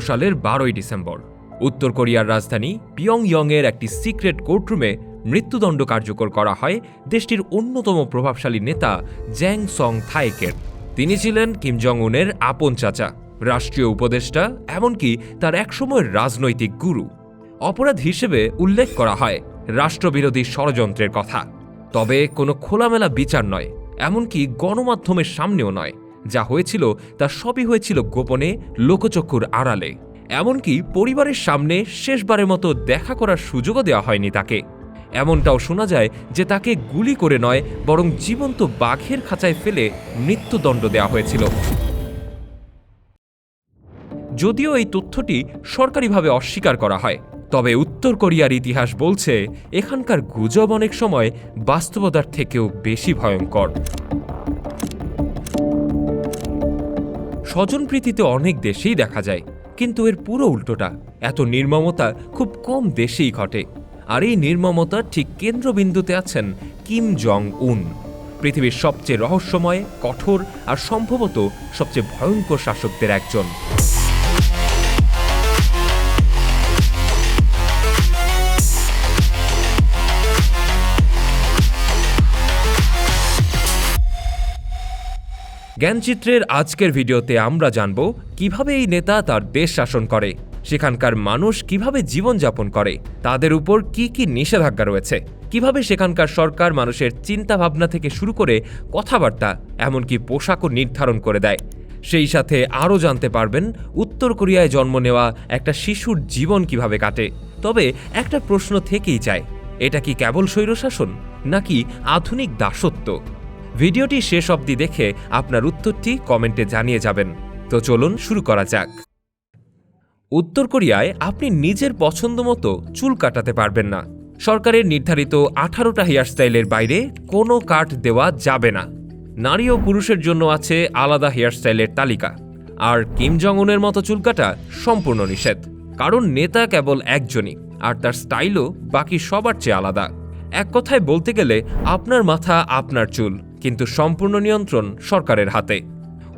সালের বারোই ডিসেম্বর, উত্তর কোরিয়ার রাজধানী পিয়ংইয়ংয়ের একটি সিক্রেট কোর্টরুমে মৃত্যুদণ্ড কার্যকর করা হয় দেশটির অন্যতম প্রভাবশালী নেতা জ্যাং সং থাইকের। তিনি ছিলেন কিম জং উনের আপন চাচা, রাষ্ট্রীয় উপদেষ্টা, এমনকি তার একসময়ের রাজনৈতিক গুরু। অপরাধ হিসেবে উল্লেখ করা হয় রাষ্ট্রবিরোধী ষড়যন্ত্রের কথা। তবে কোনো খোলামেলা বিচার নয়, এমনকি গণমাধ্যমের সামনেও নয়। যা হয়েছিল তা সবই হয়েছিল গোপনে লোকচক্ষুর আড়ালে। এমনকি পরিবারের সামনে শেষবারের মতো দেখা করার সুযোগও দেওয়া হয়নি তাকে। এমনটাও শোনা যায় যে তাকে গুলি করে নয়, বরং জীবন্ত বাঘের খাঁচায় ফেলে মৃত্যুদণ্ড দেওয়া হয়েছিল। যদিও এই তথ্যটি সরকারিভাবে অস্বীকার করা হয়, তবে উত্তর কোরিয়ার ইতিহাস বলছে, এখানকার গুজব অনেক সময় বাস্তবতার থেকেও বেশি ভয়ঙ্কর। স্বজনপ্রীতিতে অনেক দেশেই দেখা যায়, কিন্তু এর পুরো উল্টোটা, এত নির্মমতা খুব কম দেশেই ঘটে। আর এই নির্মমতার ঠিক কেন্দ্রবিন্দুতে আছেন কিম জং উন পৃথিবীর সবচেয়ে রহস্যময়, কঠোর আর সম্ভবত সবচেয়ে ভয়ঙ্কর শাসকদের একজন। জ্ঞানচিত্রের আজকের ভিডিওতে আমরা জানব কীভাবে এই নেতা তার দেশ শাসন করে, সেখানকার মানুষ কীভাবে জীবনযাপন করে, তাদের উপর কি কি নিষেধাজ্ঞা রয়েছে, কীভাবে সেখানকার সরকার মানুষের চিন্তা ভাবনা থেকে শুরু করে কথাবার্তা, এমনকি পোশাকও নির্ধারণ করে দেয়। সেই সাথে আরও জানতে পারবেন উত্তর কোরিয়ায় জন্ম নেওয়া একটা শিশুর জীবন কীভাবে কাটে। তবে একটা প্রশ্ন থেকেই যায়, এটা কি কেবল স্বৈরশাসন, নাকি আধুনিক দাসত্ব? ভিডিওটি শেষ অবধি দেখে আপনার উত্তরটি কমেন্টে জানিয়ে যাবেন। তো চলুন শুরু করা যাক। উত্তর কোরিয়ায় আপনি নিজের পছন্দ মতো চুল কাটাতে পারবেন না। সরকারের নির্ধারিত আঠারোটা হেয়ার স্টাইলের বাইরে কোনো কাট দেওয়া যাবে না। নারী ও পুরুষের জন্য আছে আলাদা হেয়ার স্টাইলের তালিকা। আর কিম জং উনের মতো চুল কাটা সম্পূর্ণ নিষেধ। কারণ নেতা কেবল একজনই, আর তার স্টাইলও বাকি সবার চেয়ে আলাদা। এক কথায় বলতে গেলে আপনার মাথা আপনার চুল। কিন্তু সম্পূর্ণ নিয়ন্ত্রণ সরকারের হাতে।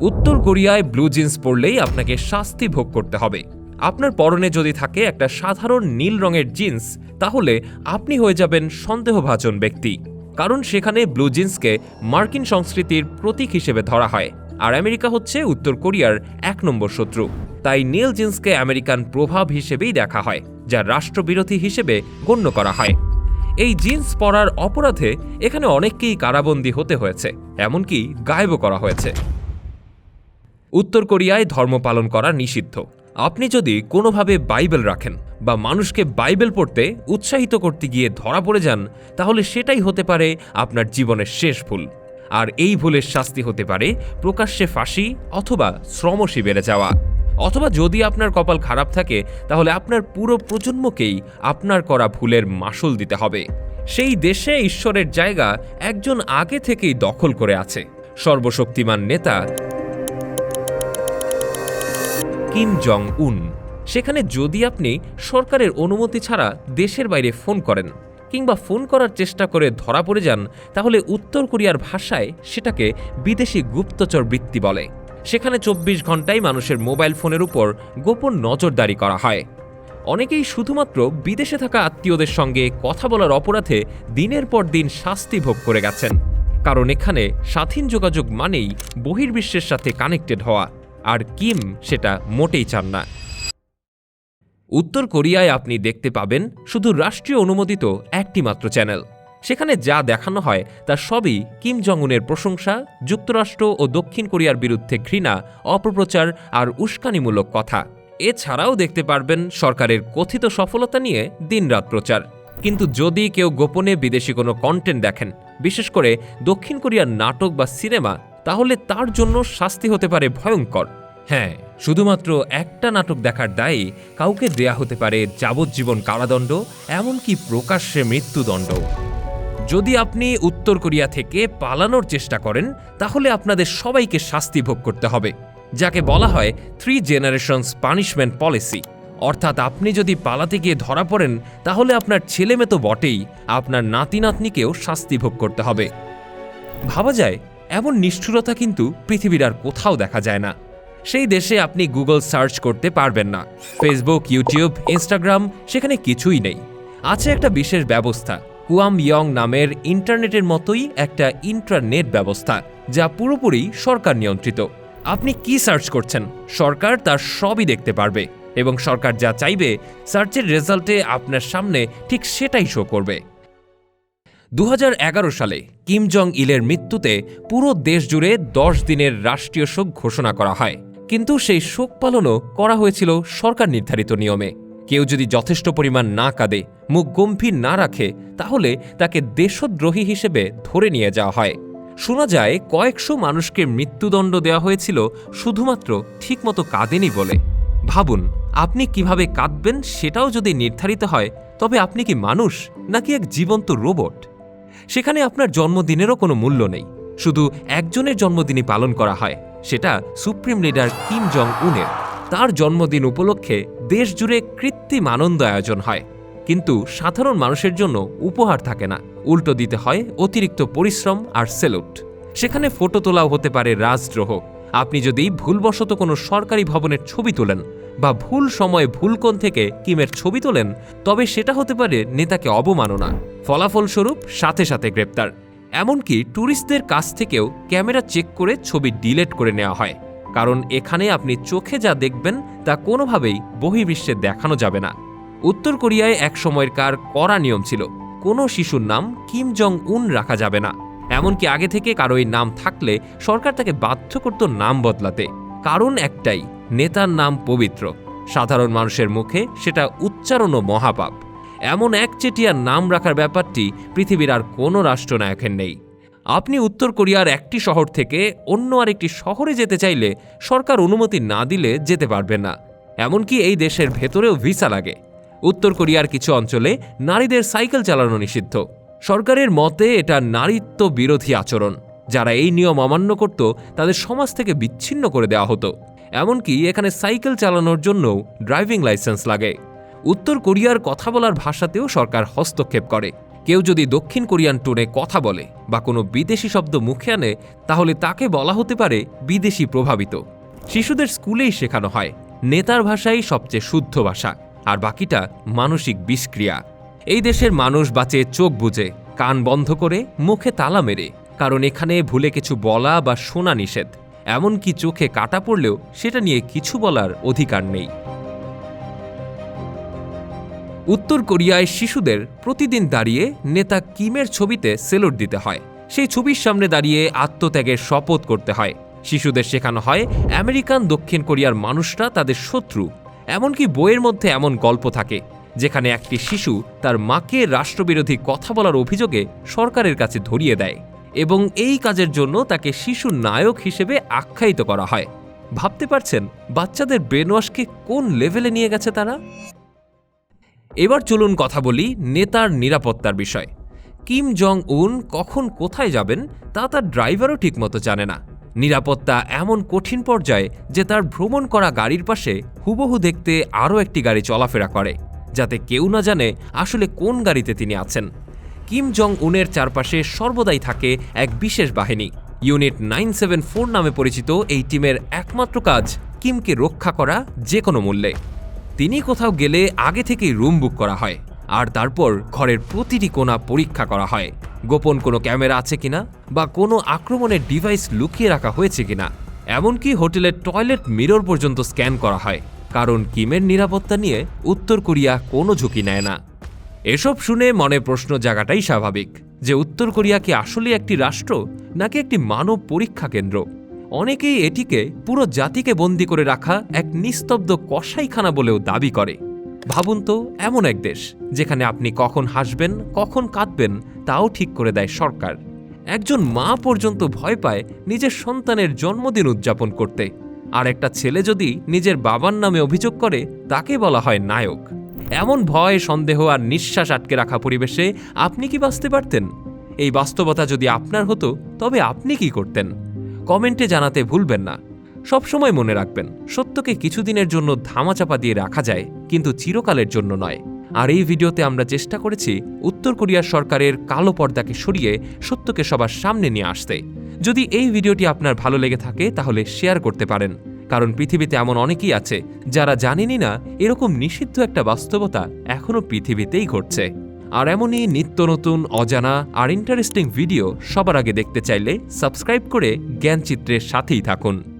উত্তর কোরিয়ায় ব্লু জিন্স পরলেই আপনাকে শাস্তি ভোগ করতে হবে। আপনার পরনে যদি থাকে একটা সাধারণ নীল রঙের জিন্স, তাহলে আপনি হয়ে যাবেন সন্দেহভাজন ব্যক্তি। কারণ সেখানে ব্লু জিন্সকে মার্কিন সংস্কৃতির প্রতীক হিসেবে ধরা হয়। আর আমেরিকা হচ্ছে উত্তর কোরিয়ার এক নম্বর শত্রু। তাই নীল জিন্সকে আমেরিকান প্রভাব হিসেবেই দেখা হয়, যা রাষ্ট্রবিরোধী হিসেবে গণ্য করা হয়। এই জিন্স পরার অপরাধে এখানে অনেককেই কারাবন্দী হতে হয়েছে, এমনকি গায়েবও করা হয়েছে। উত্তর কোরিয়ায় ধর্ম পালন করা নিষিদ্ধ। আপনি যদি কোনোভাবে বাইবেল রাখেন বা মানুষকে বাইবেল পড়তে উৎসাহিত করতে গিয়ে ধরা পড়ে যান, তাহলে সেটাই হতে পারে আপনার জীবনের শেষ ভুল। আর এই ভুলের শাস্তি হতে পারে প্রকাশ্যে ফাঁসি অথবা শ্রমশিবিরে যাওয়া। অথবা যদি আপনার কপাল খারাপ থাকে, তাহলে আপনার পুরো প্রজন্মকেই আপনার করা ভুলের মাসুল দিতে হবে। সেই দেশে ঈশ্বরের জায়গা একজন আগে থেকেই দখল করে আছে। সর্বশক্তিমান নেতা কিম জং উন সেখানে যদি আপনি সরকারের অনুমতি ছাড়া দেশের বাইরে ফোন করেন, কিংবা ফোন করার চেষ্টা করে ধরা পড়ে যান, তাহলে উত্তর কোরিয়ার ভাষায় সেটাকে বিদেশি গুপ্তচর বৃত্তি বলে। সেখানে চব্বিশ ঘন্টাই মানুষের মোবাইল ফোনের উপর গোপন নজরদারি করা হয়। অনেকেই শুধুমাত্র বিদেশে থাকা আত্মীয়দের সঙ্গে কথা বলার অপরাধে দিনের পর দিন শাস্তি ভোগ করে গেছেন। কারণ এখানে স্বাধীন যোগাযোগ মানেই বহির্বিশ্বের সাথে কানেক্টেড হওয়া, আর কিম সেটা মোটেই চান না। উত্তর কোরিয়ায় আপনি দেখতে পাবেন শুধু রাষ্ট্রীয় অনুমোদিত একটি মাত্র চ্যানেল। সেখানে যা দেখানো হয় তা সবই কিম জং উনের প্রশংসা, যুক্তরাষ্ট্র ও দক্ষিণ কোরিয়ার বিরুদ্ধে ঘৃণা, অপপ্রচার আর উস্কানিমূলক কথা। এছাড়াও দেখতে পারবেন সরকারের কথিত সফলতা নিয়ে দিনরাত প্রচার। কিন্তু যদি কেউ গোপনে বিদেশি কোনো কন্টেন্ট দেখেন, বিশেষ করে দক্ষিণ কোরিয়ার নাটক বা সিনেমা, তাহলে তার জন্য শাস্তি হতে পারে ভয়ঙ্কর। হ্যাঁ শুধুমাত্র একটা নাটক দেখার দায়ে কাউকে দেয়া হতে পারে যাবজ্জীবন কারাদণ্ড, এমনকি প্রকাশ্যে মৃত্যুদণ্ড। যদি আপনি উত্তর কোরিয়া থেকে পালানোর চেষ্টা করেন, তাহলে আপনাদের সবাইকে শাস্তি ভোগ করতে হবে, যাকে বলা হয় থ্রি জেনারেশনস পানিশমেন্ট পলিসি অর্থাৎ আপনি যদি পালাতে গিয়ে ধরা পড়েন, তাহলে আপনার ছেলে মেয়ে তো বটেই, আপনার নাতি নাতনিকেও শাস্তি ভোগ করতে হবে। ভাবা যায়, এমন নিষ্ঠুরতা কিন্তু পৃথিবীর আর কোথাও দেখা যায় না। সেই দেশে আপনি গুগল সার্চ করতে পারবেন না। ফেসবুক ইউটিউব ইনস্টাগ্রাম সেখানে কিছুই নেই। আছে একটা বিশেষ ব্যবস্থা হুয়াম ইয়ং নামের ইন্টারনেটের মতোই একটা ইন্টারনেট ব্যবস্থা, যা পুরোপুরি সরকার নিয়ন্ত্রিত। আপনি কি সার্চ করছেন? সরকার তার সবই দেখতে পারবে এবং সরকার যা চাইবে, সার্চের রেজাল্টে আপনার সামনে ঠিক সেটাই শো করবে। দু হাজার এগারো সালে কিম জং ইলের মৃত্যুতে পুরো দেশ জুড়ে দশ দিনের রাষ্ট্রীয় শোক ঘোষণা করা হয়। কিন্তু সেই শোক পালনও করা হয়েছিল সরকার নির্ধারিত নিয়মে। কেউ যদি যথেষ্ট পরিমাণ না কাঁদে, মুখ গম্ভীর না রাখে, তাহলে তাকে দেশদ্রোহী হিসেবে ধরে নিয়ে যাওয়া হয়। শোনা যায়, কয়েকশো মানুষকে মৃত্যুদণ্ড দেওয়া হয়েছিল শুধুমাত্র ঠিকমতো কাঁদেনি বলে। ভাবুন, আপনি কীভাবে কাঁদবেন সেটাও যদি নির্ধারিত হয়, তবে আপনি কি মানুষ নাকি এক জীবন্ত রোবট? সেখানে আপনার জন্মদিনেরও কোনো মূল্য নেই। শুধু একজনের জন্মদিনই পালন করা হয়, সেটা সুপ্রিম লিডার কিম জং উনের তার জন্মদিন উপলক্ষে দেশ জুড়ে কৃত্রিম আনন্দ আয়োজন হয়। কিন্তু সাধারণ মানুষের জন্য উপহার থাকে না। উল্টো দিতে হয় অতিরিক্ত পরিশ্রম আর সেলুট। সেখানে ফটো তোলাও হতে পারে রাজদ্রোহ। আপনি যদি ভুলবশত কোনো সরকারি ভবনের ছবি তোলেন বা ভুল সময়ে ভুল কোণ থেকে কিমের ছবি তোলেন, তবে সেটা হতে পারে নেতাকে অবমাননা। ফলাফলস্বরূপ সাথে সাথে গ্রেপ্তার। এমনকি ট্যুরিস্টদের কাছ থেকেও ক্যামেরা চেক করে ছবি ডিলেট করে নেওয়া হয়। কারণ এখানে আপনি চোখে যা দেখবেন, তা কোনোভাবেই বহির্বিশ্বে দেখানো যাবে না। উত্তর কোরিয়ায় এক সময়ের কার কড়া নিয়ম ছিল, কোনো শিশুর নাম কিম জং উন রাখা যাবে না। এমনকি আগে থেকে কারও এই নাম থাকলে সরকার তাকে বাধ্য করত নাম বদলাতে। কারণ একটাই, নেতার নাম পবিত্র। সাধারণ মানুষের মুখে সেটা উচ্চারণও মহাপাপ। এমন একচেটিয়া নাম রাখার ব্যাপারটি পৃথিবীর আর কোনো রাষ্ট্রনায়কের নেই। আপনি উত্তর কোরিয়ার একটি শহর থেকে অন্য আরেকটি শহরে যেতে চাইলে সরকার অনুমতি না দিলে যেতে পারবেন না। এমনকি এই দেশের ভেতরেও ভিসা লাগে। উত্তর কোরিয়ার কিছু অঞ্চলে নারীদের সাইকেল চালানো নিষিদ্ধ। সরকারের মতে এটা নারীত্ব বিরোধী আচরণ। যারা এই নিয়ম অমান্য করত, তাদের সমাজ থেকে বিচ্ছিন্ন করে দেওয়া হতো। এমনকি এখানে সাইকেল চালানোর জন্যও ড্রাইভিং লাইসেন্স লাগে। উত্তর কোরিয়ার কথা বলার ভাষাতেও সরকার হস্তক্ষেপ করে। কেউ যদি দক্ষিণ কোরিয়ান টোনে কথা বলে বা কোনো বিদেশি শব্দ মুখে আনে, তাহলে তাকে বলা হতে পারে বিদেশি প্রভাবিত। শিশুদের স্কুলেই শেখানো হয়, নেতার ভাষাই সবচেয়ে শুদ্ধ ভাষা, আর বাকিটা মানসিক বিষক্রিয়া। এই দেশের মানুষ বাঁচে চোখ বুঝে কান বন্ধ করে, মুখে তালা মেরে, কারণ এখানে ভুলে কিছু বলা বা শোনা নিষেধ। এমনকি চোখে কাটা পড়লেও সেটা নিয়ে কিছু বলার অধিকার নেই। উত্তর কোরিয়ায় শিশুদের প্রতিদিন দাঁড়িয়ে নেতা কিমের ছবিতে সেলুট দিতে হয়। সেই ছবির সামনে দাঁড়িয়ে আত্মত্যাগের শপথ করতে হয়। শিশুদের শেখানো হয়, আমেরিকান দক্ষিণ কোরিয়ার মানুষরা তাদের শত্রু। এমনকি বইয়ের মধ্যে এমন গল্প থাকে, যেখানে একটি শিশু তার মাকে রাষ্ট্রবিরোধী কথা বলার অভিযোগে সরকারের কাছে ধরিয়ে দেয় এবং এই কাজের জন্য তাকে শিশু নায়ক হিসেবে আখ্যায়িত করা হয়। ভাবতে পারছেন, বাচ্চাদের ব্রেনওয়াশকে কোন লেভেলে নিয়ে গেছে তারা? এবার চলুন কথা বলি নেতার নিরাপত্তার বিষয়। কিম জং উন কখন কোথায় যাবেন তা তার ড্রাইভারও ঠিকমতো জানে না। নিরাপত্তা এমন কঠিন পর্যায়ে যে তার ভ্রমণ করা গাড়ির পাশে হুবহু দেখতে আরও একটি গাড়ি চলাফেরা করে, যাতে কেউ না জানে আসলে কোন গাড়িতে তিনি আছেন। কিম জং উনের চারপাশে সর্বদাই থাকে এক বিশেষ বাহিনী। ইউনিট নাইন সেভেন ফোর নামে পরিচিত এই টিমের একমাত্র কাজ কিমকে রক্ষা করা যে কোনো মূল্যে। তিনি কোথাও গেলে আগে থেকেই রুম বুক করা হয়, আর তারপর ঘরের প্রতিটি কোণা পরীক্ষা করা হয়। গোপন কোনো ক্যামেরা আছে কিনা, বা কোনো আক্রমণের ডিভাইস লুকিয়ে রাখা হয়েছে কিনা, এমনকি হোটেলের টয়লেট মিরর পর্যন্ত স্ক্যান করা হয়, কারণ কিমের নিরাপত্তা নিয়ে উত্তর কোরিয়া কোনো ঝুঁকি নেয় না। এসব শুনে মনে প্রশ্ন জাগাটাই স্বাভাবিক, যে উত্তর কোরিয়া কি আসলে একটি রাষ্ট্র, নাকি একটি মানব পরীক্ষা কেন্দ্র? অনেকেই এটিকে পুরো জাতিকে বন্দি করে রাখা এক নিস্তব্ধ কসাইখানা বলেও দাবি করে। ভাবুন তো, এমন এক দেশ, যেখানে আপনি কখন হাসবেন, কখন কাঁদবেন, তাও ঠিক করে দেয় সরকার। একজন মা পর্যন্ত ভয় পায় নিজের সন্তানের জন্মদিন উদযাপন করতে। আর একটা ছেলে যদি নিজের বাবার নামে অভিযোগ করে, তাকে বলা হয় নায়ক। এমন ভয়, সন্দেহ আর নিঃশ্বাস আটকে রাখা পরিবেশে আপনি কি বাঁচতে পারতেন? এই বাস্তবতা যদি আপনার হতো, তবে আপনি কি করতেন? কমেন্টে জানাতে ভুলবেন না। সবসময় মনে রাখবেন, সত্যকে কিছুদিনের জন্য ধামাচাপা দিয়ে রাখা যায়, কিন্তু চিরকালের জন্য নয়। আর এই ভিডিওতে আমরা চেষ্টা করেছি উত্তর কোরিয়ার সরকারের কালো পর্দাকে সরিয়ে সত্যকে সবার সামনে নিয়ে আসতে। যদি এই ভিডিওটি আপনার ভালো লেগে থাকে, তাহলে শেয়ার করতে পারেন। কারণ পৃথিবীতে এমন অনেকেই আছে, যারা জানেনই না, এরকম নিষিদ্ধ একটা বাস্তবতা এখনও পৃথিবীতেই ঘটছে। আর এমনই নিত্য নতুন, অজানা আর ইন্টারেস্টিং ভিডিও সবার আগে দেখতে চাইলে সাবস্ক্রাইব করে জ্ঞানচিত্রের সাথেই থাকুন।